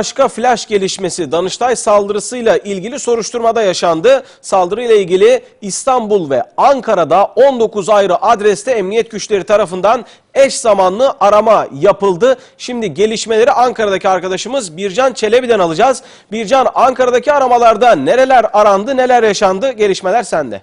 Başka flash gelişmesi Danıştay saldırısıyla ilgili soruşturmada yaşandı. Saldırıyla ilgili İstanbul ve Ankara'da 19 ayrı adreste emniyet güçleri tarafından eş zamanlı arama yapıldı. Şimdi gelişmeleri Ankara'daki arkadaşımız Bircan Çelebi'den alacağız. Bircan Ankara'daki aramalarda nereler arandı, neler yaşandı? Gelişmeler sende.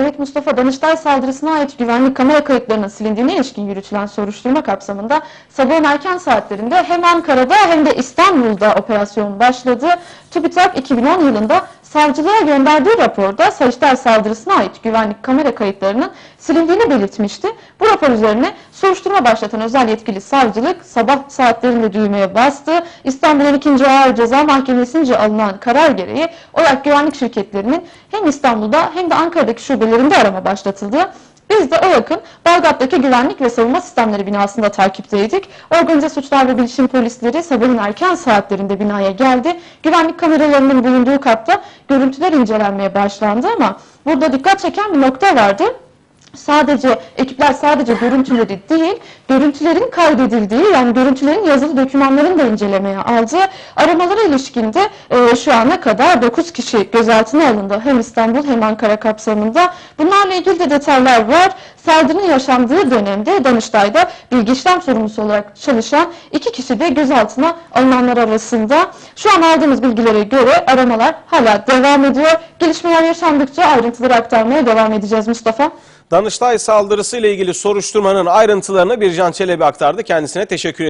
Evet Mustafa Danıştay saldırısına ait güvenlik kamera kayıtlarının silindiğine ilişkin yürütülen soruşturma kapsamında sabahın erken saatlerinde hem Ankara'da hem de İstanbul'da operasyon başladı. TÜBİTAK 2010 yılında savcılığa gönderdiği raporda Saçlar saldırısına ait güvenlik kamera kayıtlarının silindiğini belirtmişti. Bu rapor üzerine soruşturma başlatan özel yetkili savcılık sabah saatlerinde düğmeye bastı. İstanbul 2. Ağır Ceza Mahkemesi'nce alınan karar gereği OYAK güvenlik şirketlerinin hem İstanbul'da hem de Ankara'daki şubelerinde arama başlatıldı. Biz de OYAK'ın Balgat'taki Güvenlik ve Savunma Sistemleri binasında takipteydik. Organize suçlar ve bilişim polisleri sabahın erken saatlerinde binaya geldi. Güvenlik kameralarının bulunduğu katta görüntüler incelenmeye başlandı ama burada dikkat çeken bir nokta vardı sadece ekipler sadece görüntüleri değil, görüntülerin kaydedildiği yani görüntülerin yazılı dokümanların da incelemeye aldı. Aramalara ilişkinde e, şu ana kadar 9 kişi gözaltına alındı. Hem İstanbul hem Ankara kapsamında. Bunlarla ilgili de detaylar var. Saldırının yaşandığı dönemde Danıştay'da bilgi işlem sorumlusu olarak çalışan iki kişi de gözaltına alınanlar arasında. Şu an aldığımız bilgilere göre aramalar hala devam ediyor. Gelişmeler yaşandıkça ayrıntıları aktarmaya devam edeceğiz Mustafa. Danıştay saldırısıyla ilgili soruşturmanın ayrıntılarını Bircan Çelebi aktardı. Kendisine teşekkür